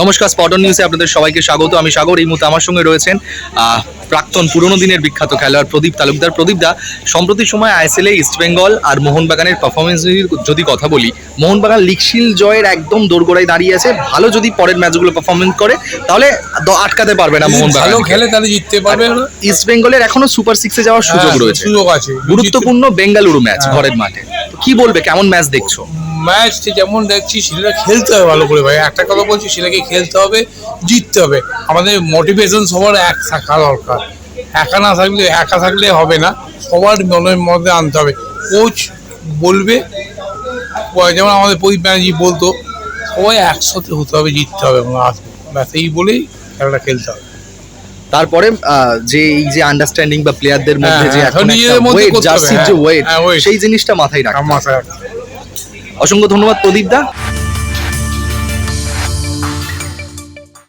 নমস্কার স্পটন নিউজে আপনাদের সবাইকে স্বাগত। আমি সাগর এই মুহূর্তে আমার সঙ্গে রয়েছেন প্রাক্তন পুরনো দিনের বিখ্যাত খেলোয়াড় প্রদীপ তালুকদার। প্রদীপ দা সম্প্রতি সময় আইএসএল এ ইস্টবেঙ্গল আর মোহনবাগানের পারফরমেন্স যদি কথা বলি মোহনবাগান লিগশিল জয়ের একদম দোরগোড়ায় দাঁড়িয়ে আছে। ভালো যদি পরের ম্যাচগুলো পারফরমেন্স করে তাহলে আটকাতে পারবে না ভালো মোহনবাগান। খেলে তাহলে জিততে পারবে ওরা। ইস্ট বেঙ্গলের এখনও সুপার সিক্সে যাওয়ার সুযোগ হ্যাঁ, রয়েছে। সুযোগ আছে। গুরুত্বপূর্ণ বেঙ্গালুরু ম্যাচ। ঘরের মাঠে। কি বলবে কেমন ম্যাচ দেখছ? ম্যাচটা যেমন দেখছি সেটা খেলতে হবে ভালো করে ভাই। একটা কথা বলছি সেটাকে খেলতে হবে জিততে হবে। আমাদের মোটিভেশন সবার এক থাকা দরকার। একা না থাকলে একা থাকলে হবে না। সবার মনের মধ্যে আনতে হবে। কোচ বলবে যেমন আমাদের প্রদীপ ব্যানার্জি বলতো সবাই একসাথে হতে হবে জিততে হবে। এবং আসবে ব্যাস এই বলেই খেলাটা খেলতে হবে। তারপরে যে এই যে আন্ডারস্ট্যান্ডিং বা প্লেয়ারদের মধ্যে হ্যাঁ, যে হ্যাঁ, এখন জার্সির যে ওয়েট হ্যাঁ, সেই জিনিসটা মাথায় রাখা মাথায় হবে। অসংখ্য ধন্যবাদ প্রদীপ দা।